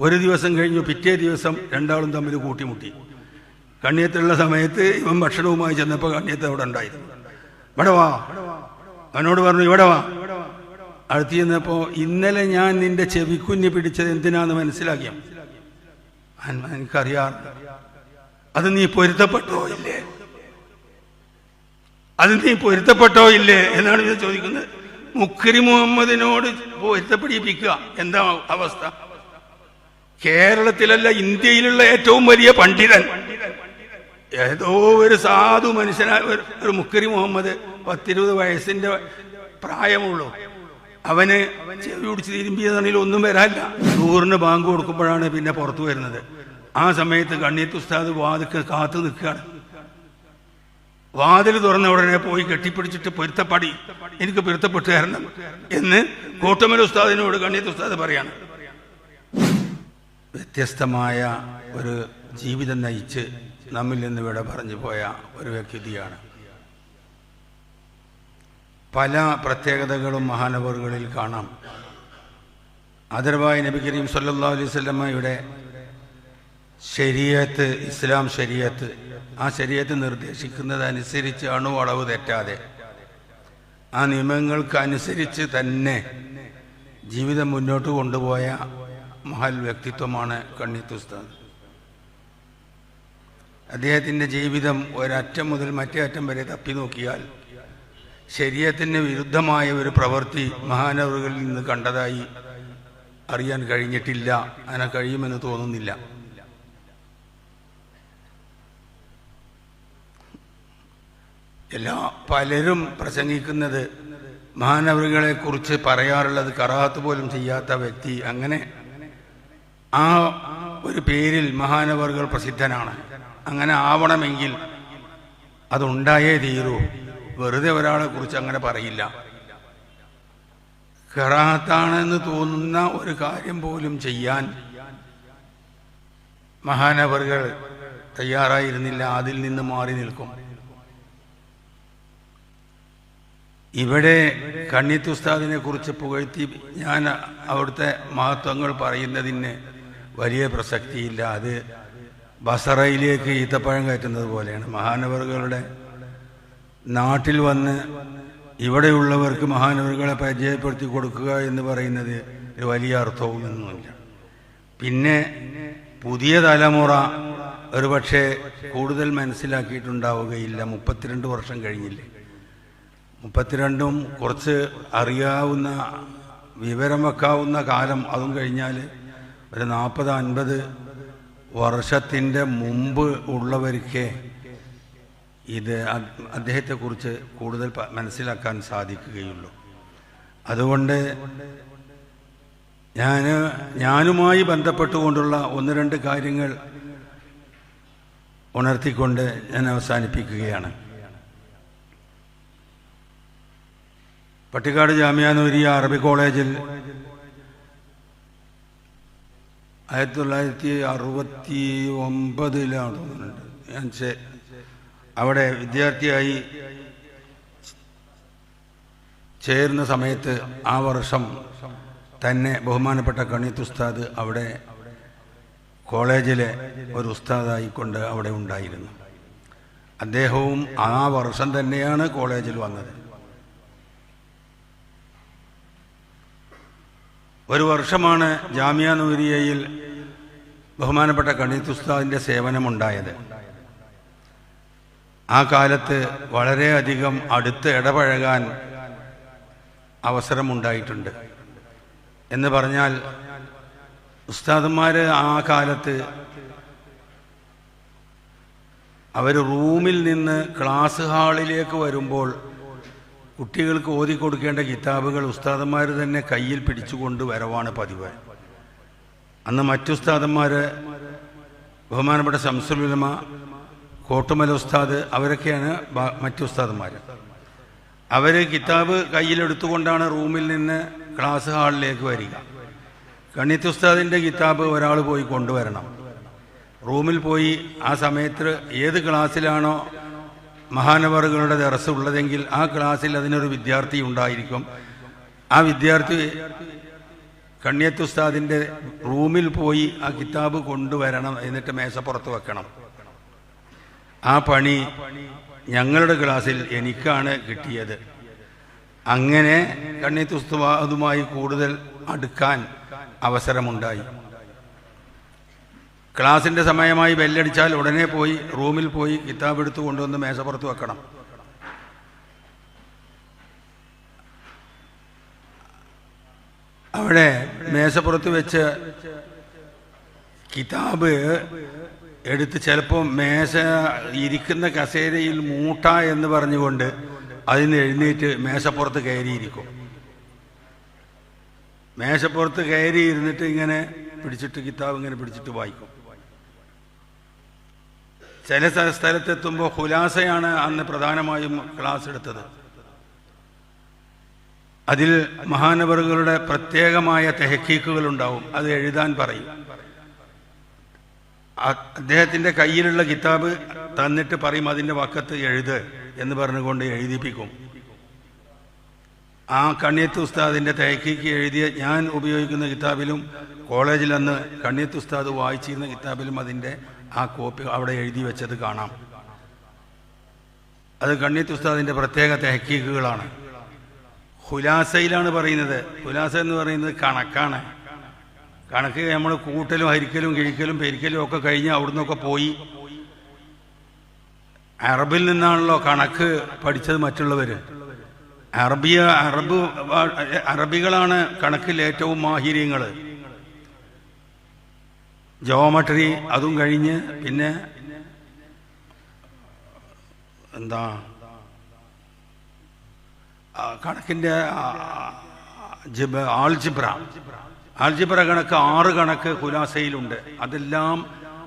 ഒരു ദിവസം കഴിഞ്ഞു പിറ്റേ ദിവസം രണ്ടാളും തമ്മിൽ കൂട്ടിമുട്ടി. കണ്ണിയത്തുള്ള സമയത്ത് ഇവൻ ഭക്ഷണവുമായി ചെന്നപ്പോൾ കണ്ണിയത്ത് അവിടെ ഉണ്ടായിരുന്നു. ഇവിടെ വാ. അവനോട് പറഞ്ഞു ഇവിടെ വാ. അടുത്ത് ചെന്നപ്പോ ഇന്നലെ ഞാൻ നിന്റെ ചെവിക്കുഞ്ഞ് പിടിച്ചത് എന്തിനാന്ന് മനസ്സിലാക്കിയ? എനിക്കറിയാം. അത് നീ പൊരുത്തപ്പെട്ടോ ഇല്ലേ? അത് നീ പൊരുത്തപ്പെട്ടോ ഇല്ലേ? എന്നാണ് ഇത് ചോദിക്കുന്നത്. മുക്കരി മുഹമ്മദിനോട് പൊരുത്തപ്പെടിപ്പിക്കുക. എന്താ അവസ്ഥ? കേരളത്തിലല്ല ഇന്ത്യയിലുള്ള ഏറ്റവും വലിയ പണ്ഡിതൻ. ഏതോ ഒരു സാധു മനുഷ്യനായ ഒരു- മുക്കരി മുഹമ്മദ് പത്തിരുപത് വയസ്സിന്റെ പ്രായമുള്ളൂ. അവന് ചെവി പിടിച്ച് തിരുമ്പിയതാണെങ്കിൽ ഒന്നും വരാനില്ല. നൂറിന് ബാങ്ക് കൊടുക്കുമ്പോഴാണ് പിന്നെ പുറത്തു വരുന്നത്. ആ സമയത്ത് കണ്ണീത്ത് ഉസ്താദ് വാതിക്ക് കാത്തു നിൽക്കുകയാണ്. വാതിൽ തുറന്ന ഉടനെ പോയി കെട്ടിപ്പിടിച്ചിട്ട് പൊരുത്തപ്പടി എനിക്ക് പൊരുത്തപ്പെട്ട് എന്ന് കോട്ടമല ഉസ്താദിനോട് കണ്ണീത്ത് ഉസ്താദ് പറയാണ്. വ്യത്യസ്തമായ ഒരു ജീവിതം നയിച്ച് നമ്മിൽ നിന്ന് ഇവിടെ പറഞ്ഞു പോയ ഒരു വ്യക്തിയാണ്. പല പ്രത്യേകതകളും മഹാനവറുകളിൽ കാണാം. ആദരവായ നബി കരീം സല്ലാ അലൈഹി സ്വല്ലമ്മയുടെ ശരീരത്ത് ഇസ്ലാം ശരീരത്ത് ആ ശരീരത്ത് നിർദ്ദേശിക്കുന്നതനുസരിച്ച് അണുവളവ് തെറ്റാതെ. ആ നിയമങ്ങൾക്ക് അനുസരിച്ച് തന്നെ ജീവിതം മുന്നോട്ട് കൊണ്ടുപോയ മഹൽ വ്യക്തിത്വമാണ് കണ്ണിത്ത് ഉസ്താദ്. അദ്ദേഹത്തിന്റെ ജീവിതം ഒരറ്റം മുതൽ മറ്റേ അറ്റം വരെ തപ്പി നോക്കിയാൽ ശരീരത്തിന് വിരുദ്ധമായ ഒരു പ്രവൃത്തി മഹാനവറുകളിൽ നിന്ന് കണ്ടതായി അറിയാൻ കഴിഞ്ഞിട്ടില്ല. അങ്ങനെ കഴിയുമെന്ന് തോന്നുന്നില്ല. എല്ലാ പലരും പ്രസംഗിക്കുന്നത് മഹാനവറുകളെ കുറിച്ച് പറയാറുള്ളത് കറാത്ത് പോലും ചെയ്യാത്ത വ്യക്തി അങ്ങനെ ആ ഒരു പേരിൽ മഹാനവറുകൾ പ്രസിദ്ധനാണ്. അങ്ങനെ ആവണമെങ്കിൽ അതുണ്ടായേ തീരൂ. വെറുതെ ഒരാളെ കുറിച്ച് അങ്ങനെ പറയില്ല. കറാത്താണെന്ന് തോന്നുന്ന ഒരു കാര്യം പോലും ചെയ്യാൻ മഹാനവറുകൾ തയ്യാറായിരുന്നില്ല. അതിൽ നിന്ന് മാറി നിൽക്കും. ഇവിടെ കണ്ണിത്തുസ്താദിനെ കുറിച്ച് പുകഴ്ത്തി ഞാൻ അവിടുത്തെ മഹത്വങ്ങൾ പറയുന്നതിന് വലിയ പ്രസക്തിയില്ല. അത് ബസറയിലേക്ക് ഈത്തപ്പഴം കയറ്റുന്നത് പോലെയാണ്. മഹാനവറുകളുടെ നാട്ടിൽ വന്ന് ഇവിടെയുള്ളവർക്ക് മഹാനവറുകളെ പരിചയപ്പെടുത്തി കൊടുക്കുക എന്ന് പറയുന്നത് ഒരു വലിയ അർത്ഥവുമൊന്നുമില്ല പിന്നെ പുതിയ തലമുറ ഒരുപക്ഷെ കൂടുതൽ മനസ്സിലാക്കിയിട്ടുണ്ടാവുകയില്ല. മുപ്പത്തിരണ്ട് വർഷം കഴിഞ്ഞില്ലേ? മുപ്പത്തിരണ്ടും കുറച്ച് അറിയാവുന്ന വിവരം വെക്കാവുന്ന കാലം അതും കഴിഞ്ഞാൽ ഒരു നാൽപ്പത് അൻപത് വർഷത്തിന്റെ മുമ്പ് ഉള്ളവർക്ക് ഇത് അദ്ദേഹത്തെക്കുറിച്ച് കൂടുതൽ മനസ്സിലാക്കാൻ സാധിക്കുകയുള്ളൂ. അതുകൊണ്ട് ഞാൻ ഞാനുമായി ബന്ധപ്പെട്ടുകൊണ്ടുള്ള ഒന്ന് രണ്ട് കാര്യങ്ങൾ ഉണർത്തിക്കൊണ്ട് ഞാൻ അവസാനിപ്പിക്കുകയാണ്. പട്ടിക്കാട് ജാമ്യാനൂരി അറബി കോളേജിൽ ആയിരത്തി തൊള്ളായിരത്തി അറുപത്തി ഒമ്പതിലാണ് തോന്നുന്നുണ്ട്. ഞാൻ അവിടെ വിദ്യാർത്ഥിയായി ചേരുന്ന സമയത്ത് ആ വർഷം തന്നെ ബഹുമാനപ്പെട്ട കണീത്ത് ഉസ്താദ് അവിടെ കോളേജിലെ ഒരു ഉസ്താദായിക്കൊണ്ട് അവിടെ ഉണ്ടായിരുന്നു. അദ്ദേഹവും ആ വർഷം തന്നെയാണ് കോളേജിൽ വന്നത്. ഒരു വർഷമാണ് ജാമ്യ നൂരിയയിൽ ബഹുമാനപ്പെട്ട കണീത്ത് ഉസ്താദിന്റെ സേവനമുണ്ടായത്. ആ കാലത്ത് വളരെയധികം അടുത്ത് ഇടപഴകാൻ അവസരമുണ്ടായിട്ടുണ്ട്. എന്ന് പറഞ്ഞാൽ ഉസ്താദന്മാർ ആ കാലത്ത് അവർ റൂമിൽ നിന്ന് ക്ലാസ് ഹാളിലേക്ക് വരുമ്പോൾ കുട്ടികൾക്ക് ഓതി കൊടുക്കേണ്ട കിതാബുകൾ ഉസ്താദന്മാർ തന്നെ കയ്യിൽ പിടിച്ചുകൊണ്ട് വരവാണ് പതിവ്. അന്ന് മറ്റു ഉസ്താദന്മാർ ബഹുമാനപ്പെട്ട ശംസുലുലമ കോട്ടുമല ഉസ്താദ് അവരൊക്കെയാണ് മറ്റു ഉസ്താദന്മാർ അവർ കിതാബ് കയ്യിലെടുത്തുകൊണ്ടാണ് റൂമിൽ നിന്ന് ക്ലാസ് ഹാളിലേക്ക് വരിക. കണ്ണിത്ത് ഉസ്താദിന്റെ കിതാബ് ഒരാൾ പോയി കൊണ്ടുവരണം. റൂമിൽ പോയി ആ സമയത്ത് ഏത് ക്ലാസ്സിലാണോ മഹാനവറുകളുടെ ദർസ് ഉള്ളതെങ്കിൽ ആ ക്ലാസ്സിൽ അതിനൊരു വിദ്യാർത്ഥി ഉണ്ടായിരിക്കും. ആ വിദ്യാർത്ഥി കണ്ണിയത്ത് ഉസ്താദിന്റെ റൂമിൽ പോയി ആ കിതാബ് കൊണ്ടുവരണം എന്നിട്ട് മേശപ്പുറത്ത് വെക്കണം. ആ പണി ഞങ്ങളുടെ ക്ലാസ്സിൽ എനിക്കാണ് കിട്ടിയത്. അങ്ങനെ കണ്ണിയത്ത് ഉസ്താദുമായി കൂടുതൽ അടുക്കാൻ അവസരമുണ്ടായി. ക്ലാസിന്റെ സമയമായി ബെല്ലടിച്ചാൽ ഉടനെ പോയി റൂമിൽ പോയി കിതാബ് എടുത്തു കൊണ്ടുവന്ന് മേശപ്പുറത്ത് വെക്കണം. അവിടെ മേശപ്പുറത്ത് വെച്ച് കിതാബ് എടുത്ത് ചിലപ്പോൾ മേശ ഇരിക്കുന്ന കസേരയിൽ മൂട്ട എന്ന് പറഞ്ഞുകൊണ്ട് അതിന് എഴുന്നേറ്റ് മേശപ്പുറത്ത് കയറിയിരിക്കും. മേശപ്പുറത്ത് കയറി ഇരുന്നിട്ട് ഇങ്ങനെ പിടിച്ചിട്ട് കിതാബ് ഇങ്ങനെ പിടിച്ചിട്ട് വായിക്കും. ചില സ്ഥ- സ്ഥലത്തെത്തുമ്പോൾ ഹുലാസയാണ് അന്ന് പ്രധാനമായും ക്ലാസ് എടുത്തത്. അതിൽ മഹാനവറുകളുടെ പ്രത്യേകമായ തെഹക്കീക്കുകൾ ഉണ്ടാവും അത് എഴുതാൻ പറയും. അദ്ദേഹത്തിന്റെ കയ്യിലുള്ള കിതാബ് തന്നിട്ട് പറയും അതിന്റെ വക്കത്ത് എഴുത് എന്ന് പറഞ്ഞുകൊണ്ട് എഴുതിപ്പിക്കും. ആ കണ്ണിയത്ത് ഉസ്താദിന്റെ തേക്കിക്ക് എഴുതിയ ഞാൻ ഉപയോഗിക്കുന്ന കിതാബിലും കോളേജിൽ അന്ന് കണ്ണിയത്ത് ഉസ്താദ് വായിച്ചിരുന്ന കിതാബിലും അതിന്റെ ആ കോപ്പി അവിടെ എഴുതി വെച്ചത് കാണാം. അത് കണ്ണിയത്ത് ഉസ്താദിന്റെ പ്രത്യേക തെഹക്കീക്കുകളാണ്. ഹുലാസയിലാണ് പറയുന്നത്. ഹുലാസ എന്ന് പറയുന്നത് കണക്കാണ്. കണക്ക് നമ്മൾ കൂട്ടലും ഹരിക്കലും കിഴിക്കലും പെരിക്കലും ഒക്കെ കഴിഞ്ഞ് അവിടുന്നൊക്കെ പോയി. അറബിൽ നിന്നാണല്ലോ കണക്ക് പഠിച്ചത് മറ്റുള്ളവര്. അറബിയ അറബ് അറബികളാണ് കണക്കിൽ ഏറ്റവും മാഹിര്യങ്ങൾ ജോമട്രി അതും കഴിഞ്ഞ് പിന്നെ എന്താ? കണക്കിന്റെ ജിബ ആൾജിബ്ര ആൾജിബ്ര കണക്ക് ആറ് കണക്ക് കുലാസയിലുണ്ട് അതെല്ലാം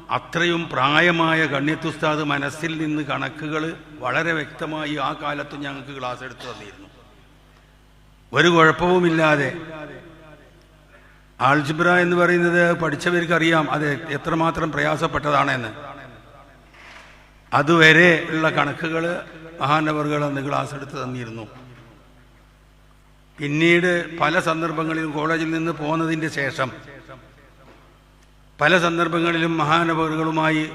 അത്രയും പ്രായമായ ഗണ്യത്തുസ്താദ് മനസ്സിൽ നിന്ന് കണക്കുകൾ വളരെ വ്യക്തമായി ആ കാലത്ത് ഞങ്ങൾക്ക് ക്ലാസ് എടുത്തു തന്നിരുന്നു. ഒരു കുഴപ്പവുമില്ലാതെ ആൾജിബ്ര എന്ന് പറയുന്നത് പഠിച്ചവർക്ക് അറിയാം അത് എത്രമാത്രം പ്രയാസപ്പെട്ടതാണെന്ന്. അതുവരെ ഉള്ള കണക്കുകൾ മഹാനവറുകൾ അന്ന് ക്ലാസ് എടുത്ത് തന്നിരുന്നു. പിന്നീട് പല സന്ദർഭങ്ങളിലും കോളേജിൽ നിന്ന് പോന്നതിന്റെ ശേഷം പല സന്ദർഭങ്ങളിലും മഹാനവറുകളുമായി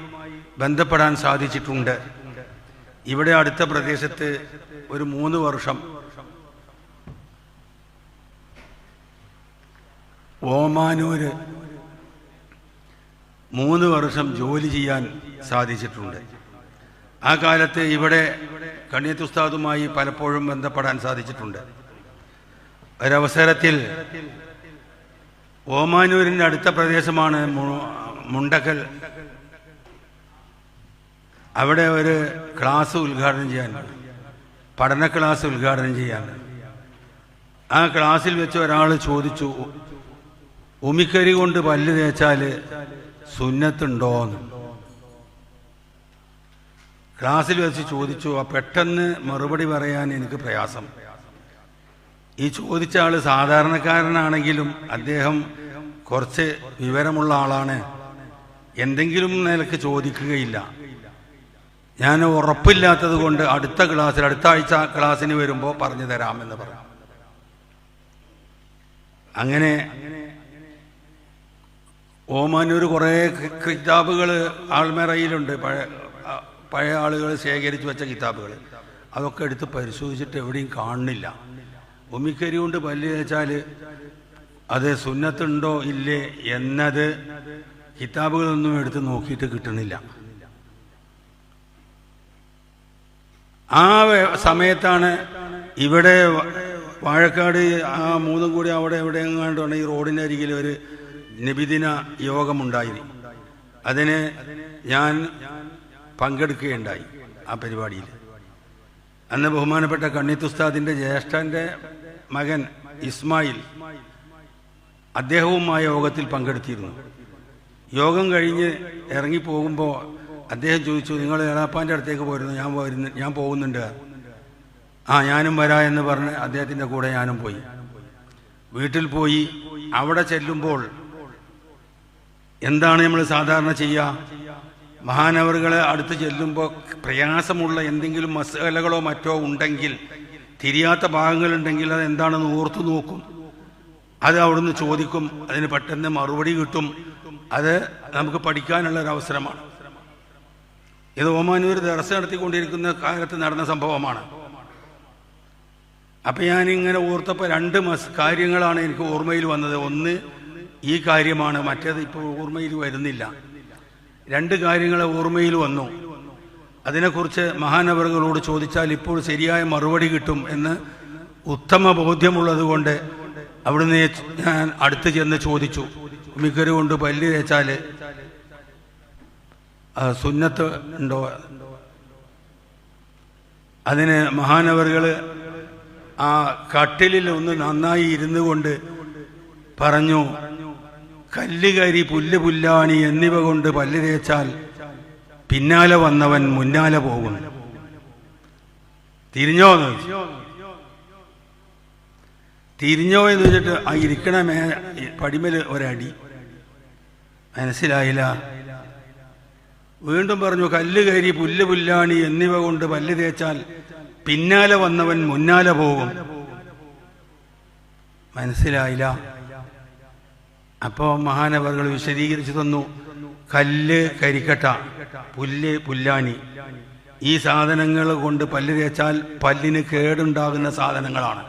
ബന്ധപ്പെടാൻ സാധിച്ചിട്ടുണ്ട്. ഇവിടെ അടുത്ത പ്രദേശത്ത് ഒരു മൂന്ന് വർഷം ഓമാനൂര് മൂന്ന് വർഷം ജോലി ചെയ്യാൻ സാധിച്ചിട്ടുണ്ട്. ആ കാലത്ത് ഇവിടെ കണ്ണിയത്തുസ്താദുമായി പലപ്പോഴും ബന്ധപ്പെടാൻ സാധിച്ചിട്ടുണ്ട്. ഒരവസരത്തിൽ ഓമാനൂരിന്റെ അടുത്ത പ്രദേശമാണ് മുണ്ടക്കൽ. അവിടെ ഒരു ക്ലാസ് ഉദ്ഘാടനം ചെയ്യാൻ പഠന ക്ലാസ് ഉദ്ഘാടനം ചെയ്യാൻ. ആ ക്ലാസ്സിൽ വെച്ച് ഒരാൾ ചോദിച്ചു ഉമിക്കരി കൊണ്ട് പല്ല് തേച്ചാൽ സുന്നത്തുണ്ടോന്ന് ക്ലാസ്സിൽ വെച്ച് ചോദിച്ചു ആ പെട്ടെന്ന് മറുപടി പറയാൻ എനിക്ക് പ്രയാസം. ഈ ചോദിച്ച ആൾ സാധാരണക്കാരനാണെങ്കിലും അദ്ദേഹം കുറച്ച് വിവരമുള്ള ആളാണ്. എന്തെങ്കിലും നിലയ്ക്ക് ചോദിക്കുകയില്ല. ഞാൻ ഉറപ്പില്ലാത്തത് കൊണ്ട് അടുത്ത ക്ലാസ്സിൽ അടുത്ത ആഴ്ച ക്ലാസ്സിന് വരുമ്പോൾ പറഞ്ഞു തരാമെന്ന് പറഞ്ഞു. അങ്ങനെ ഓമാനൂർ കുറേ കിതാബുകൾ ആൾമേറയിലുണ്ട്. പഴയ പഴയ ആളുകൾ ശേഖരിച്ചു വെച്ച കിതാബുകൾ അതൊക്കെ എടുത്ത് പരിശോധിച്ചിട്ട് എവിടെയും കാണുന്നില്ല. ഉമിക്കരി കൊണ്ട് പല്ല് തേച്ചാൽ അത് സുന്നത്തുണ്ടോ ഇല്ലേ എന്നത് കിതാബുകളൊന്നും എടുത്ത് നോക്കിയിട്ട് കിട്ടുന്നില്ല ആ സമയത്താണ് ഇവിടെ വാഴക്കാട് ആ മൂന്നും കൂടി അവിടെ എവിടെ എങ്ങാണ്ടാണ് ഈ റോഡിന്റെ അരികിൽ ഒരു നബിദിന യോഗമുണ്ടായി. അതിന് ഞാൻ പങ്കെടുക്കുകയുണ്ടായി ആ പരിപാടിയിൽ അന്ന് ബഹുമാനപ്പെട്ട കണ്ണിത്തുസ്താദിന്റെ ജ്യേഷ്ഠന്റെ മകൻ ഇസ്മായിൽ അദ്ദേഹവും ആ യോഗത്തിൽ പങ്കെടുത്തിരുന്നു. യോഗം കഴിഞ്ഞ് ഇറങ്ങിപ്പോകുമ്പോൾ അദ്ദേഹം ചോദിച്ചു നിങ്ങൾ എളാപ്പാന്റെ അടുത്തേക്ക് പോരുന്നു ഞാൻ പോരുന്നു ഞാൻ പോകുന്നുണ്ട്. ആ ഞാനും വരാ എന്ന് പറഞ്ഞ് അദ്ദേഹത്തിന്റെ കൂടെ ഞാനും പോയി. വീട്ടിൽ പോയി അവിടെ ചെല്ലുമ്പോൾ എന്താണ് നമ്മൾ സാധാരണ ചെയ്യുക മഹാനവറുകളെ അടുത്ത് ചെല്ലുമ്പോൾ പ്രയാസമുള്ള എന്തെങ്കിലും മസാലകളോ മറ്റോ ഉണ്ടെങ്കിൽ തിരിയാത്ത ഭാഗങ്ങളുണ്ടെങ്കിൽ അത് എന്താണെന്ന് ഓർത്തു നോക്കും. അത് അവിടുന്ന് ചോദിക്കും അതിന് പെട്ടെന്ന് മറുപടി കിട്ടും. അത് നമുക്ക് പഠിക്കാനുള്ള ഒരു അവസരമാണ്. ഇത് ഓമാനൂർ ദർശ നടത്തിക്കൊണ്ടിരിക്കുന്ന കാലത്ത് നടന്ന സംഭവമാണ്. അപ്പൊ ഇങ്ങനെ ഓർത്തപ്പോൾ രണ്ട് കാര്യങ്ങളാണ് എനിക്ക് ഓർമ്മയിൽ വന്നത്. ഒന്ന് ഈ കാര്യമാണ്. മറ്റേത് ഇപ്പോൾ ഓർമ്മയിൽ വരുന്നില്ല. രണ്ട് കാര്യങ്ങളെ ഓർമ്മയിൽ വന്നു. അതിനെക്കുറിച്ച് മഹാനവറുകളോട് ചോദിച്ചാൽ ഇപ്പോൾ ശരിയായ മറുപടി കിട്ടും എന്ന് ഉത്തമ ബോധ്യമുള്ളത് കൊണ്ട് അവിടുന്ന് ഞാൻ അടുത്ത് ചെന്ന് ചോദിച്ചു. മിക്കരു കൊണ്ട് പല്ല് തേച്ചാൽ ആ, സുന്നത്ത് ഉണ്ടോ? അതിന് മഹാനവറുകൾ ആ കട്ടിലിൽ ഒന്ന് നന്നായി ഇരുന്നു കൊണ്ട് പറഞ്ഞു കല്ലുകരി പുല്ല് പുല്ലാണി എന്നിവ കൊണ്ട് പല്ല് തേച്ചാൽ പിന്നാലെ വന്നവൻ മുന്നാലെ പോകും തിരിഞ്ഞോ. തിരിഞ്ഞോ എന്ന് വെച്ചിട്ട് ആ ഇരിക്കണ മേ പടിമൽ ഒരടി. മനസ്സിലായില്ല. വീണ്ടും പറഞ്ഞു കല്ല് കയറി പുല്ല് പുല്ലാണി എന്നിവ കൊണ്ട് പല്ല് തേച്ചാൽ പിന്നാലെ വന്നവൻ മുന്നാലെ പോകും. മനസ്സിലായില്ല. അപ്പോ മഹാനവറുകൾ വിശദീകരിച്ചു തന്നു. കല്ല് കരിക്കട്ട പുല്ല് പുല്ലാനി. ഈ സാധനങ്ങൾ കൊണ്ട് പല്ല് തേച്ചാൽ പല്ലിന് കേടുണ്ടാകുന്ന സാധനങ്ങളാണ്.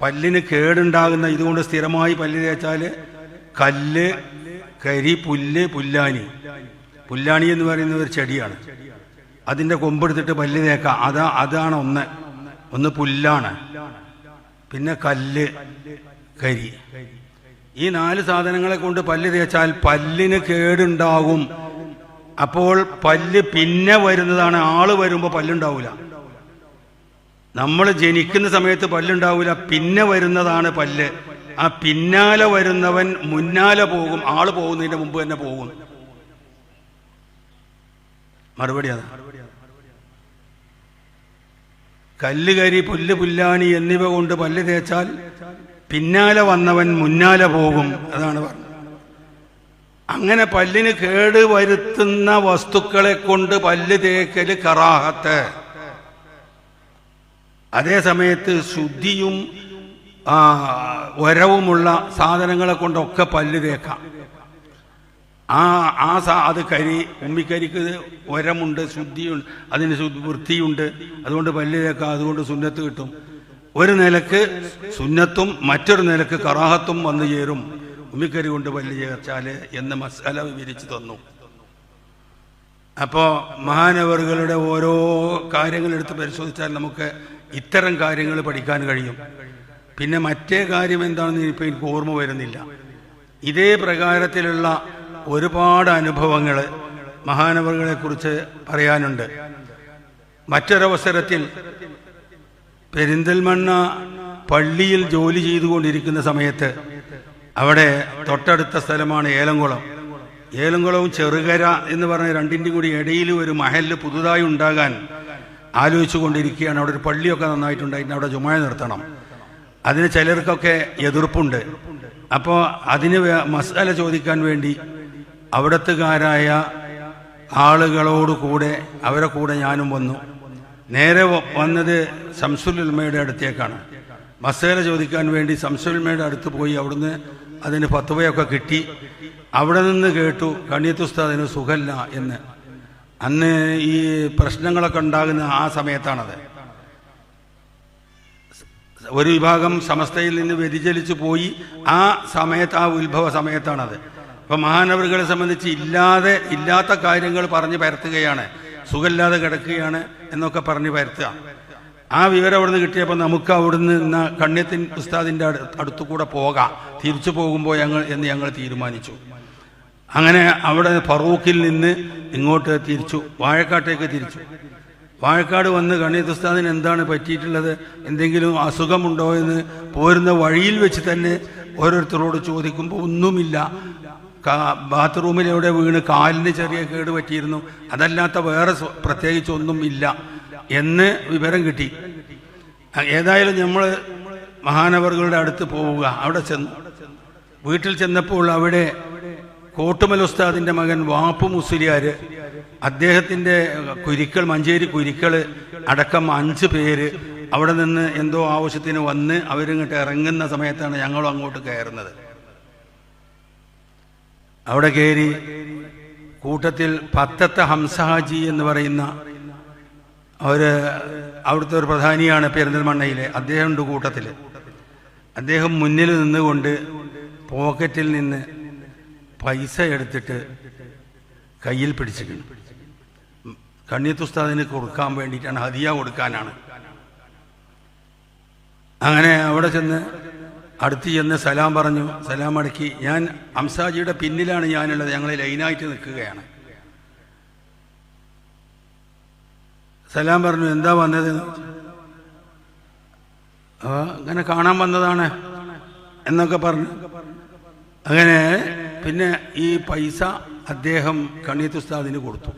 പല്ലിന് കേടുണ്ടാകുന്ന ഇതുകൊണ്ട് സ്ഥിരമായി പല്ല് തേച്ചാൽ കല്ല് കരി പുല്ല് പുല്ലാനി. പുല്ലാണി എന്ന് പറയുന്ന ഒരു ചെടിയാണ്. അതിന്റെ കൊമ്പെടുത്തിട്ട് പല്ല് തേക്കാം. അതാ അതാണ് ഒന്ന്. ഒന്ന് പുല്ലാണ്. പിന്നെ കല്ല്. കരി. ഈ നാല് സാധനങ്ങളെ കൊണ്ട് പല്ല് തേച്ചാൽ പല്ലിന് കേടുണ്ടാകും. അപ്പോൾ പല്ല് പിന്നെ വരുന്നതാണ്. ആൾ വരുമ്പോൾ പല്ലുണ്ടാവില്ല നമ്മൾ ജനിക്കുന്ന സമയത്ത് പല്ലുണ്ടാവില്ല പിന്നെ വരുന്നതാണ് പല്ല്. ആ പിന്നാലെ വരുന്നവൻ മുന്നാലെ പോകും. ആൾ പോകുന്നതിന്റെ മുമ്പ് തന്നെ പോകും. മറുപടി അതാ. കല്ല് കരി പുല്ല് പുല്ലാണി എന്നിവ കൊണ്ട് പല്ല് തേച്ചാൽ പിന്നാലെ വന്നവൻ മുന്നാലെ പോകും. അതാണ് പറഞ്ഞത്. അങ്ങനെ പല്ലിന് കേട് വരുത്തുന്ന വസ്തുക്കളെ കൊണ്ട് പല്ല് തേക്കൽ കറാഹത്ത്. അതേ സമയത്ത് ശുദ്ധിയും ഒരവുമുള്ള സാധനങ്ങളെ കൊണ്ടൊക്കെ പല്ല് തേക്കാം. ആ ആ സാ അത് കരി ഉമ്മിക്കരിക്ക് ഒരമുണ്ട് ശുദ്ധിയുണ്ട് അതിന് വൃത്തിയുണ്ട് അതുകൊണ്ട് പല്ല് തേക്കാം അതുകൊണ്ട് സുന്നത്ത് കിട്ടും. ഒരു നിലയ്ക്ക് സുന്നത്തും മറ്റൊരു നിലയ്ക്ക് കറാഹത്തും വന്നു ചേരും. ഉമ്മിക്കരി കൊണ്ട് പല്ല് ചേർച്ചാൽ എന്ന് മസാല വിവരിച്ചു തന്നു. അപ്പോ മഹാനവറുകളുടെ ഓരോ കാര്യങ്ങൾ എടുത്ത് പരിശോധിച്ചാൽ നമുക്ക് ഇത്തരം കാര്യങ്ങൾ പഠിക്കാൻ കഴിയും. പിന്നെ മറ്റേ കാര്യം എന്താണെന്ന് ഇപ്പോൾ എനിക്ക് ഓർമ്മ വരുന്നില്ല. ഇതേ പ്രകാരത്തിലുള്ള ഒരുപാട് അനുഭവങ്ങൾ മഹാനവറുകളെ കുറിച്ച് പറയാനുണ്ട്. മറ്റൊരവസരത്തിൽ പെരിന്തൽമണ്ണ പള്ളിയിൽ ജോലി ചെയ്തുകൊണ്ടിരിക്കുന്ന സമയത്ത് അവിടെ തൊട്ടടുത്ത സ്ഥലമാണ് ഏലംകുളം. ഏലംകുളവും ചെറുകര എന്ന് പറഞ്ഞ രണ്ടിന്റെയും കൂടി ഇടയിൽ ഒരു മഹൽ പുതുതായി ഉണ്ടാകാൻ ആലോചിച്ചു കൊണ്ടിരിക്കുകയാണ് അവിടെ ഒരു പള്ളിയൊക്കെ നന്നായിട്ടുണ്ടായിട്ട് അവിടെ ജുമായ നിർത്തണം. അതിന് ചിലർക്കൊക്കെ എതിർപ്പുണ്ട്. അപ്പോൾ അതിന് മസാല ചോദിക്കാൻ വേണ്ടി അവിടത്തുകാരായ ആളുകളോട് കൂടെ അവരെ കൂടെ ഞാനും വന്നു. നേരെ വന്നത് ശംസുലുൽമയുടെ അടുത്തേക്കാണ്. മസേല ചോദിക്കാൻ വേണ്ടി ശംസുലുൽമയുടെ അടുത്ത് പോയി അവിടുന്ന് അതിന് പത്തുവയൊക്കെ കിട്ടി. അവിടെ നിന്ന് കേട്ടു കണിയത്തുസ്താദിന് സുഖല്ല എന്ന്. അന്ന് ഈ പ്രശ്നങ്ങളൊക്കെ ഉണ്ടാകുന്ന ആ സമയത്താണത്. ഒരു വിഭാഗം സമസ്തയിൽ നിന്ന് വ്യതിചലിച്ചു പോയി ആ സമയത്ത് ആ ഉത്ഭവ സമയത്താണത്. അപ്പൊ മഹാനവറുകളെ സംബന്ധിച്ച് ഇല്ലാതെ ഇല്ലാത്ത കാര്യങ്ങൾ പറഞ്ഞു പരത്തുകയാണ്. സുഖമില്ലാതെ കിടക്കുകയാണ്. എന്നൊക്കെ പറഞ്ഞ് വരുത്തുക. ആ വിവരം അവിടുന്ന് കിട്ടിയപ്പോൾ നമുക്ക് അവിടുന്ന് ഇന്ന് കണ്യത്തിൻ ഉസ്താദിന്റെ അടു- അടുത്തു കൂടെ പോകാം. തിരിച്ചു പോകുമ്പോൾ ഞങ്ങൾ എന്ന് ഞങ്ങൾ തീരുമാനിച്ചു. അങ്ങനെ അവിടെ ഫറൂഖിൽ നിന്ന് ഇങ്ങോട്ട് തിരിച്ചു വാഴക്കാട്ടേക്ക് തിരിച്ചു. വാഴക്കാട് വന്ന് കണ്ണീത് ഉസ്താദിന് എന്താണ് പറ്റിയിട്ടുള്ളത് എന്തെങ്കിലും അസുഖമുണ്ടോ എന്ന് പോരുന്ന വഴിയിൽ വെച്ച് തന്നെ ഓരോരുത്തരോട് ചോദിക്കുമ്പോൾ ഒന്നുമില്ല. എവിടെ വീണ് കാലിന് ചെറിയ കേട് പറ്റിയിരുന്നു. അതല്ലാത്ത വേറെ സ്വ- പ്രത്യേകിച്ച് ഒന്നും ഇല്ല എന്ന് വിവരം കിട്ടി. ഏതായാലും നമ്മൾ മഹാനവറുകളുടെ അടുത്ത് പോവുക. അവിടെ ചെന്നു വീട്ടിൽ ചെന്നപ്പോൾ അവിടെ കോട്ടുമൽ ഉസ്താദിന്റെ മകൻ വാപ്പു മുസ്ലിയാര് അദ്ദേഹത്തിന്റെ കുരിക്കൾ മഞ്ചേരി കുരിക്കൾ അടക്കം അഞ്ച് പേര് അവിടെ നിന്ന് എന്തോ ആവശ്യത്തിന് വന്ന് അവരിങ്ങോട്ട് ഇറങ്ങുന്ന സമയത്താണ് ഞങ്ങളും അങ്ങോട്ട് കയറുന്നത്. അവിടെ കയറി കൂട്ടത്തിൽ പത്തത്തെ ഹംസഹാജി എന്ന് പറയുന്ന അവർ അവിടുത്തെ ഒരു പ്രധാനിയാണ് പെരിന്തൽമണ്ണയിലെ. അദ്ദേഹം ഉണ്ട് കൂട്ടത്തിൽ അദ്ദേഹം മുന്നിൽ നിന്നുകൊണ്ട് പോക്കറ്റിൽ നിന്ന് പൈസ എടുത്തിട്ട് കയ്യിൽ പിടിച്ചിട്ടുണ്ട് കണ്ണിയത്തുസ്താദിന് കൊടുക്കാൻ വേണ്ടിയിട്ടാണ് ഹദിയ കൊടുക്കാനാണ്. അങ്ങനെ അവിടെ ചെന്ന് അടുത്ത് ചെന്ന് സലാം പറഞ്ഞു സലാം അടക്കി. ഞാൻ അംസാജിയുടെ പിന്നിലാണ് ഞാനുള്ളത്. ഞങ്ങൾ ലൈനായിട്ട് നിൽക്കുകയാണ്. സലാം പറഞ്ഞു എന്താ വന്നത്? ആ അങ്ങനെ കാണാൻ വന്നതാണ് എന്നൊക്കെ പറഞ്ഞു. അങ്ങനെ പിന്നെ ഈ പൈസ അദ്ദേഹം കണ്ണീത്തുസ്താദിന് കൊടുത്തു.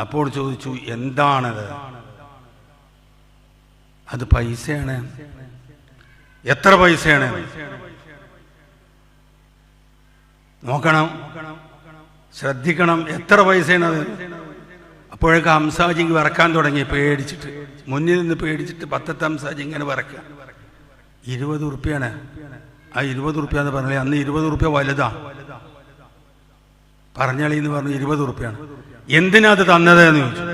അപ്പോൾ ചോദിച്ചു എന്താണത്? അത് പൈസയാണ്. എത്ര പൈസയാണ്? നോക്കണം. ശ്രദ്ധിക്കണം. എത്ര പൈസയാണത്? അപ്പോഴേക്ക് ഹംസാജിങ് വിറക്കാൻ തുടങ്ങി പേടിച്ചിട്ട്. മുന്നിൽ നിന്ന് പേടിച്ചിട്ട് പത്തത്തെ ഹംസാജി ഇങ്ങനെ വിറക്കുക ഇരുപത് ഉറുപ്പ്യാണ്. ആ ഇരുപത് ഉറുപ്പ്യ എന്ന് പറഞ്ഞാൽ അന്ന് ഇരുപത് ഉറുപ്പ്യ വലുതാ. പറഞ്ഞളി എന്ന് പറഞ്ഞു ഇരുപത് ഉറുപ്പ്യാണ്. എന്തിനാ അത് തന്നത് ചോദിച്ചു.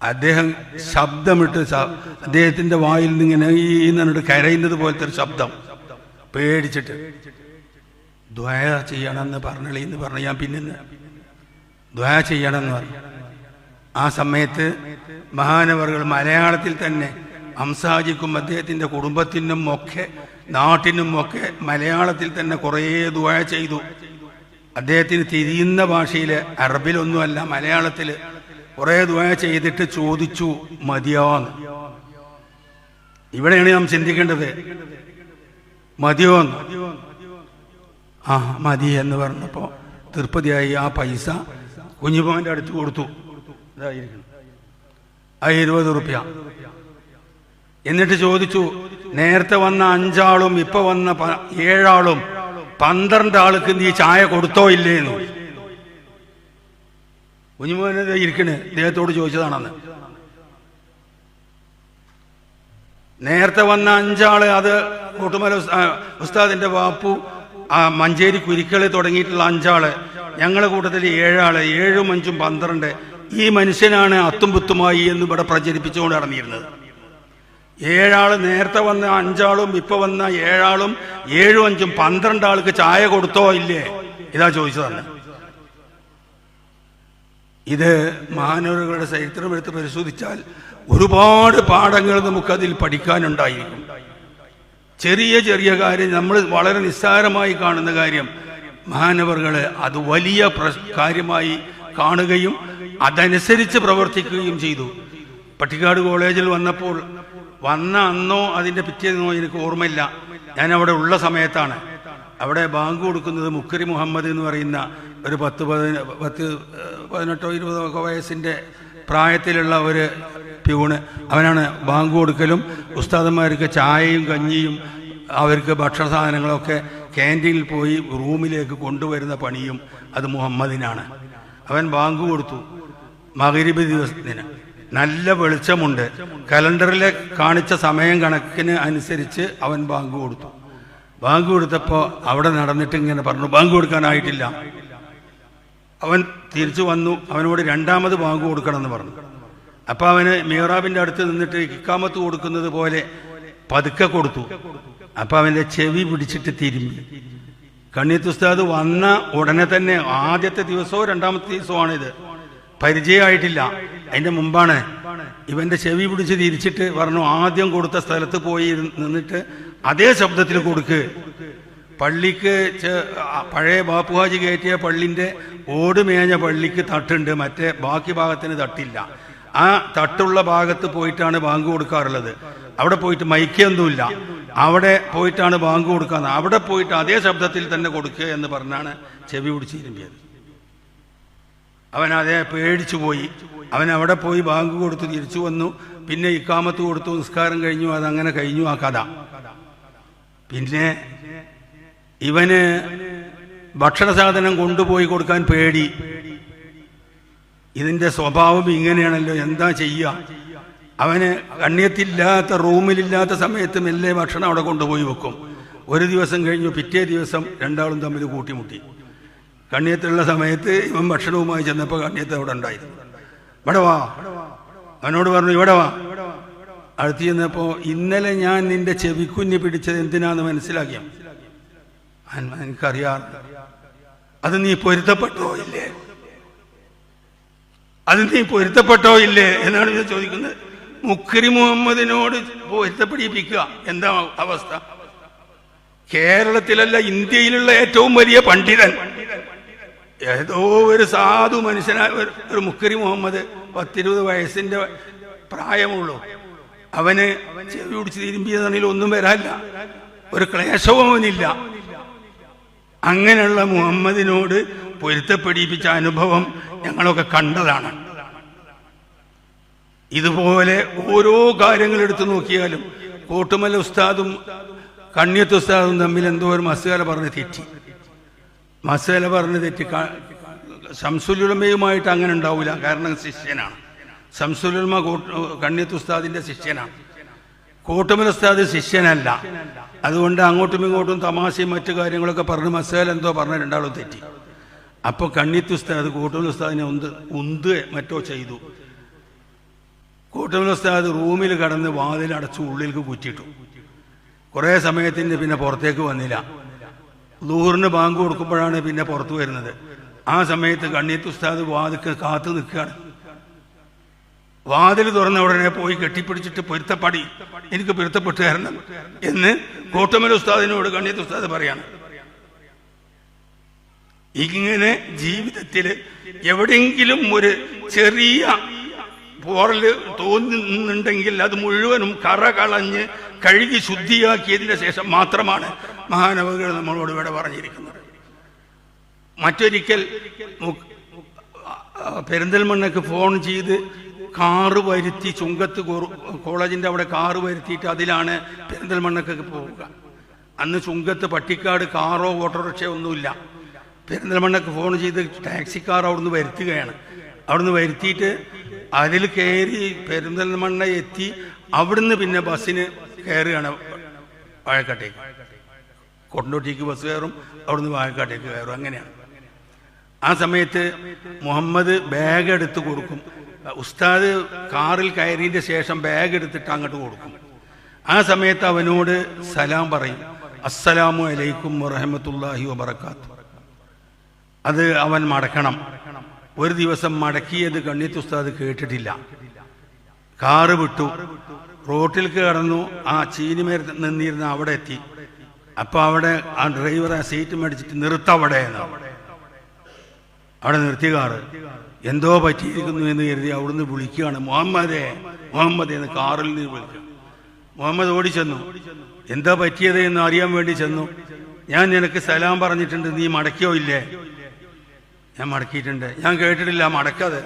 അദ്ദേഹം ശബ്ദമിട്ട് അദ്ദേഹത്തിന്റെ വായിൽ നിന്ന് ഇങ്ങനെ ഈ എന്നിട്ട് കരയുന്നത് പോലത്തെ ഒരു ശബ്ദം. പേടിച്ചിട്ട് ദ്വയ ചെയ്യണമെന്ന് പറഞ്ഞളി എന്ന് പറഞ്ഞു ഞാൻ പിന്നെ ദ്വയ ചെയ്യണമെന്ന് പറഞ്ഞു. ആ സമയത്ത് മഹാനവറുകൾ മലയാളത്തിൽ തന്നെ ഹംസാജിക്കും അദ്ദേഹത്തിന്റെ കുടുംബത്തിനും ഒക്കെ നാട്ടിനും ഒക്കെ മലയാളത്തിൽ തന്നെ കുറേ ദ്വയ ചെയ്തു. അദ്ദേഹത്തിന് തിരിയുന്ന ഭാഷയിൽ അറബിലൊന്നുമല്ല മലയാളത്തിൽ കുറേ ദ്വയ ചെയ്തിട്ട് ചോദിച്ചു മതിയോന്ന്. ഇവിടെയാണ് നാം ചിന്തിക്കേണ്ടത്. മതിയോന്ന്. ആ മതി എന്ന് പറഞ്ഞപ്പോൾ തൃപ്തിയായി ആ പൈസ കുഞ്ഞുമോന്റെ അടുത്ത് കൊടുത്തു. ആ ഇരുപത് റുപ്യ. എന്നിട്ട് ചോദിച്ചു നേരത്തെ വന്ന അഞ്ചാളും ഇപ്പൊ വന്ന ഏഴാളും പന്ത്രണ്ട് ആൾക്ക് നീ ചായ കൊടുത്തോ ഇല്ലേ എന്ന് കുഞ്ഞുമോനെ ഇരിക്കണ്. ഇദ്ദേഹത്തോട് ചോദിച്ചതാണെന്ന്. നേരത്തെ വന്ന അഞ്ചാൾ അത് കൂട്ടുമല ഉസ്താദിന്റെ വാപ്പു ആ മഞ്ചേരി കുരിക്കളി തുടങ്ങിയിട്ടുള്ള അഞ്ചാൾ. ഞങ്ങളുടെ കൂട്ടത്തിൽ ഏഴാൾ ഏഴും അഞ്ചും പന്ത്രണ്ട്. ഈ മനുഷ്യനാണ് അത്തും പുത്തുമായി എന്ന് ഇവിടെ പ്രചരിപ്പിച്ചുകൊണ്ട് നടന്നിരുന്നത്. ഏഴാൾ നേരത്തെ വന്ന അഞ്ചാളും ഇപ്പൊ വന്ന ഏഴാളും ഏഴും അഞ്ചും പന്ത്രണ്ട് ആൾക്ക് ചായ കൊടുത്തോ ഇല്ലേ? ഇതാ ചോദിച്ചതാണ്. ഇത് മഹാനവറുകളുടെ ചരിത്രം എടുത്ത് പരിശോധിച്ചാൽ ഒരുപാട് പാഠങ്ങൾ നമുക്കതിൽ പഠിക്കാനുണ്ടായിരിക്കും. ചെറിയ ചെറിയ കാര്യം നമ്മൾ വളരെ നിസ്സാരമായി കാണുന്ന കാര്യം മഹാനവറുകൾ അത് വലിയ കാര്യമായി കാണുകയും അതനുസരിച്ച് പ്രവർത്തിക്കുകയും ചെയ്തു. പട്ടിക്കാട് കോളേജിൽ വന്നപ്പോൾ വന്ന അന്നോ അതിന്റെ പിറ്റേന്നോ എനിക്ക് ഓർമ്മയില്ല. ഞാൻ അവിടെ ഉള്ള സമയത്താണ്. അവിടെ ബാങ്ക് കൊടുക്കുന്നത് മുക്കരി മുഹമ്മദ് എന്ന് പറയുന്ന ഒരു പത്ത് പതിന പത്ത് പതിനെട്ടോ ഇരുപതോ ഒക്കെ വയസ്സിന്റെ പ്രായത്തിലുള്ള ഒരു പ്യൂണ്. അവനാണ് ബാങ്ക് കൊടുക്കലും ഉസ്താദന്മാർക്ക് ചായയും കഞ്ഞിയും അവർക്ക് ഭക്ഷണ സാധനങ്ങളൊക്കെ ക്യാന്റീനിൽ പോയി റൂമിലേക്ക് കൊണ്ടുവരുന്ന പണിയും അത് മുഹമ്മദിനാണ്. അവൻ ബാങ്ക് കൊടുത്തു മകരിബ് ദിവസത്തിന്. നല്ല വെളിച്ചമുണ്ട്. കലണ്ടറിൽ കാണിച്ച സമയം കണക്കിന് അനുസരിച്ച് അവൻ ബാങ്ക് കൊടുത്തു. ബാങ്ക് കൊടുത്തപ്പോൾ അവിടെ നടന്നിട്ട് ഇങ്ങനെ പറഞ്ഞു ബാങ്ക് കൊടുക്കാനായിട്ടില്ല. അവൻ തിരിച്ചു വന്നു അവനോട് രണ്ടാമത് ബാങ്ക് കൊടുക്കണം എന്ന് പറഞ്ഞു. അപ്പൊ അവന് മീറാബിന്റെ അടുത്ത് നിന്നിട്ട് ഇക്കാമത്ത് കൊടുക്കുന്നത് പോലെ പതുക്കെ കൊടുത്തു. അപ്പൊ അവന്റെ ചെവി പിടിച്ചിട്ട് തിരുമ്പി. കണ്ണീത്ത് ഉസ്താദ് വന്ന ഉടനെ തന്നെ ആദ്യത്തെ ദിവസവും രണ്ടാമത്തെ ദിവസമാണിത് പരിചയമായിട്ടില്ല. അതിന്റെ മുമ്പാണ് ഇവന്റെ ചെവി പിടിച്ച് തിരിച്ചിട്ട് പറഞ്ഞു ആദ്യം കൊടുത്ത സ്ഥലത്ത് പോയി നിന്നിട്ട് അതേ ശബ്ദത്തിൽ കൊടുക്ക്. പള്ളിക്ക് പഴയ ബാപ്പുഹാജി കയറ്റിയ പള്ളിന്റെ ഓട് മേഞ്ഞ പള്ളിക്ക് തട്ടുണ്ട്. മറ്റേ ബാക്കി ഭാഗത്തിന് തട്ടില്ല. ആ തട്ടുള്ള ഭാഗത്ത് പോയിട്ടാണ് ബാങ്ക് കൊടുക്കാറുള്ളത്. അവിടെ പോയിട്ട് മൈക്കൊന്നുമില്ല. അവിടെ പോയിട്ടാണ് ബാങ്ക് കൊടുക്കാന്ന്. അവിടെ പോയിട്ട് അതേ ശബ്ദത്തിൽ തന്നെ കൊടുക്കുക എന്ന് പറഞ്ഞാണ് ചെവി പിടിച്ചിരുമ്പിയത് അവൻ അതേ പേടിച്ചു പോയി. അവൻ അവിടെ പോയി ബാങ്ക് കൊടുത്ത് തിരിച്ചു വന്നു. പിന്നെ ഇക്കാമത്ത് കൊടുത്തു. നിസ്കാരം കഴിഞ്ഞു. അതങ്ങനെ കഴിഞ്ഞു ആ കഥ. പിന്നെ ഇവന് ഭക്ഷണ സാധനം കൊണ്ടുപോയി കൊടുക്കാൻ പേടി. ഇതിന്റെ സ്വഭാവം ഇങ്ങനെയാണല്ലോ. എന്താ ചെയ്യുക അവന് കണ്ണിയത്തില്ലാത്ത റൂമിലില്ലാത്ത സമയത്ത് മെല്ലെ ഭക്ഷണം അവിടെ കൊണ്ടുപോയി വെക്കും. ഒരു ദിവസം കഴിഞ്ഞു പിറ്റേ ദിവസം രണ്ടാളും തമ്മിൽ കൂട്ടിമുട്ടി. കണ്ണിയത്തുള്ള സമയത്ത് ഇവൻ ഭക്ഷണവുമായി ചെന്നപ്പോൾ കണ്ണിയത്ത് അവിടെ ഉണ്ടായിരുന്നു. ഇവിടെ വാ. അവനോട് പറഞ്ഞു ഇവിടെ വാ. അടുത്ത് ചെന്നപ്പോ ഇന്നലെ ഞാൻ നിന്റെ ചെവിക്കുഞ്ഞ് പിടിച്ചത് എന്തിനാന്ന് മനസ്സിലാക്കിയ? എനിക്കറിയാം. അത് നീ പൊരുത്തപ്പെട്ടോ ഇല്ലേ? അത് നീ പൊരുത്തപ്പെട്ടോ ഇല്ലേ? എന്നാണ് ഞാൻ ചോദിക്കുന്നത്. മുക്കരി മുഹമ്മദിനോട് പൊരുത്തപ്പെടിപ്പിക്കുക. എന്താ അവസ്ഥ? കേരളത്തിലല്ല ഇന്ത്യയിലുള്ള ഏറ്റവും വലിയ പണ്ഡിതൻ. ഏതോ ഒരു സാധു മനുഷ്യനായ ഒരു മുക്കരി മുഹമ്മദ് പത്തിരുപത് വയസ്സിന്റെ പ്രായമുള്ളൂ. അവന് ചെവി പിടിച്ച് തിരുമ്പിയതാണെങ്കിൽ ഒന്നും വരാനില്ല ഒരു ക്ലേശവും അവനില്ല അങ്ങനെയുള്ള മുഹമ്മദിനോട് പൊരുത്തപ്പെടിപ്പിച്ച അനുഭവം ഞങ്ങളൊക്കെ കണ്ടതാണ് ഇതുപോലെ ഓരോ കാര്യങ്ങൾ എടുത്തു നോക്കിയാലും കോട്ടുമല ഉസ്താദും കണ്യത്ത് ഉസ്താദും തമ്മിൽ എന്തോ ഒരു മസാല പറഞ്ഞ് തെറ്റി മസാല പറഞ്ഞ് തെറ്റി ശംസുലുലമയുമായിട്ട് അങ്ങനെ ഉണ്ടാവില്ല കാരണം ശിഷ്യനാണ് ശംസുലുലമ കണ്യത്ത് ഉസ്താദിന്റെ ശിഷ്യനാണ്. കൂട്ടുമൽ ഉസ്താദ് ശിഷ്യനല്ല. അതുകൊണ്ട് അങ്ങോട്ടും ഇങ്ങോട്ടും തമാശയും മറ്റു കാര്യങ്ങളൊക്കെ പറഞ്ഞ് മസേൽ എന്തോ പറഞ്ഞ രണ്ടാളും തെറ്റി. അപ്പൊ കണ്ണിത്ത് ഉസ്താദ് കൂട്ടുമൽ ഉസ്താദിനെ ഉന്ത് ഉന്ത് മറ്റോ ചെയ്തു. കൂട്ടുമൽ ഉസ്താദ് റൂമിൽ കടന്ന് വാതിൽ വാതിലടച്ച് ഉള്ളിലേക്ക് കുറ്റിട്ടു കുറേ സമയത്തിന് പിന്നെ പുറത്തേക്ക് വന്നില്ല. ലൂറിന് ബാങ്ക് കൊടുക്കുമ്പോഴാണ് പിന്നെ പുറത്തു വരുന്നത്. ആ സമയത്ത് കണ്ണീത്ത് ഉസ്താദ് വാതിക്ക് കാത്തു നിൽക്കുകയാണ്. വാതിൽ തുറന്ന ഉടനെ പോയി കെട്ടിപ്പിടിച്ചിട്ട് പൊരുത്തപ്പടി. എനിക്ക് പൊരുത്തപ്പെട്ടുകയായിരുന്നു എന്ന് കോട്ടമല ഉസ്താദിനോട് കണ്ണിയത്ത് ഉസ്താദ് പറയാണ്. ഇങ്ങനെ ജീവിതത്തിൽ എവിടെയെങ്കിലും ഒരു ചെറിയ പോറൽ തോന്നുന്നുണ്ടെങ്കിൽ അത് മുഴുവനും കറ കളഞ്ഞ് കഴുകി ശുദ്ധിയാക്കിയതിന് ശേഷം മാത്രമാണ് മഹാനവകൾ നമ്മളോട് ഇവിടെ പറഞ്ഞിരിക്കുന്നത്. മറ്റൊരിക്കൽ പെരിന്തൽമണ്ണക്ക് ഫോൺ ചെയ്ത് കാറ് വരുത്തി ചുങ്കത്ത് കോളേജിന്റെ അവിടെ കാറ് വരുത്തിയിട്ട് അതിലാണ് പെരിന്തൽമണ്ണക്കൊക്കെ പോവുക. അന്ന് ചുങ്കത്ത് പട്ടിക്കാട് കാറോ ഓട്ടോറിക്ഷയോ ഒന്നുമില്ല പെരിന്തൽമണ്ണക്ക് ഫോൺ ചെയ്ത് ടാക്സി കാർ അവിടുന്ന് വരുത്തുകയാണ്. അവിടുന്ന് വരുത്തിയിട്ട് അതിൽ കയറി പെരിന്തൽമണ്ണ എത്തി അവിടുന്ന് പിന്നെ ബസ്സിന് കയറുകയാണ് വാഴക്കാട്ടേക്ക് കൊണ്ടോട്ടിക്ക് ബസ് കയറും അവിടുന്ന് വാഴക്കാട്ടേക്ക് കയറും. അങ്ങനെയാണ്. ആ സമയത്ത് മുഹമ്മദ് ബാഗ് എടുത്ത് കൊടുക്കും. ഉസ്താദ് കാറിൽ കയറിയതിന്റെ ശേഷം ബാഗ് എടുത്തിട്ട് അങ്ങോട്ട് കൊടുക്കും. ആ സമയത്ത് അവനോട് സലാം പറയും. അസ്സലാമു അലൈക്കും വറഹമത്തല്ലാഹി വബർക്കാത്തു അത് അവൻ മടക്കണം. ഒരു ദിവസം മടക്കിയത് കണ്ണിത്ത് ഉസ്താദ് കേട്ടിട്ടില്ല. കാറ് വിട്ടു. റോട്ടിൽ കിടന്നു. ആ ചീനിമേർ നിന്നിരുന്ന അവിടെ എത്തി. അപ്പൊ അവിടെ ആ ഡ്രൈവർ ആ സീറ്റ് മേടിച്ചിട്ട് നിർത്തവിടെ അവിടെ നിർത്തി കാറ്. എന്തോ പറ്റിയിരിക്കുന്നു എന്ന് കരുതി അവിടുന്ന് വിളിക്കുകയാണ് മുഹമ്മദേ മുഹമ്മദ് എന്ന് കാറിൽ നിന്ന് വിളിച്ചു. മുഹമ്മദ് ഓടി ചെന്നു. എന്താ പറ്റിയത്? എന്ന് അറിയാൻ വേണ്ടി ചെന്നു. ഞാൻ നിനക്ക് സലാം പറഞ്ഞിട്ടുണ്ട് നീ മടക്കിയോ ഇല്ലേ? ഞാൻ മടക്കിയിട്ടുണ്ട്. ഞാൻ കേട്ടിട്ടില്ല മടക്കാതെ.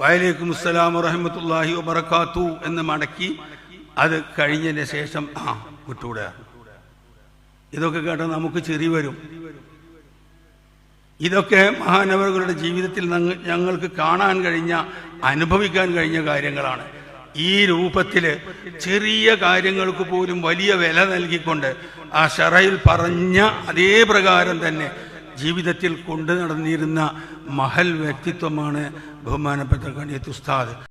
വയലേക്കും അസ്സലാം വറഹമത്തല്ലാഹി വബർക്കാത്തു എന്ന് മടക്കി അത് കഴിഞ്ഞതിന് ശേഷം ആ വിട്ടുകൂടെ ഇതൊക്കെ കേട്ടാൽ നമുക്ക് ചെറിയ വരും. ഇതൊക്കെ മഹാനവറുകളുടെ ജീവിതത്തിൽ ഞങ്ങ- ഞങ്ങൾക്ക് കാണാൻ കഴിഞ്ഞ അനുഭവിക്കാൻ കഴിഞ്ഞ കാര്യങ്ങളാണ്. ഈ രൂപത്തിൽ ചെറിയ കാര്യങ്ങൾക്ക് പോലും വലിയ വില നൽകിക്കൊണ്ട് ആ ഷറയിൽ പറഞ്ഞ അതേ പ്രകാരം തന്നെ ജീവിതത്തിൽ കൊണ്ടു നടന്നിരുന്ന മഹൽ വ്യക്തിത്വമാണ് ബഹുമാനപ്പെട്ട കണിയത്ത് ഉസ്താദ്.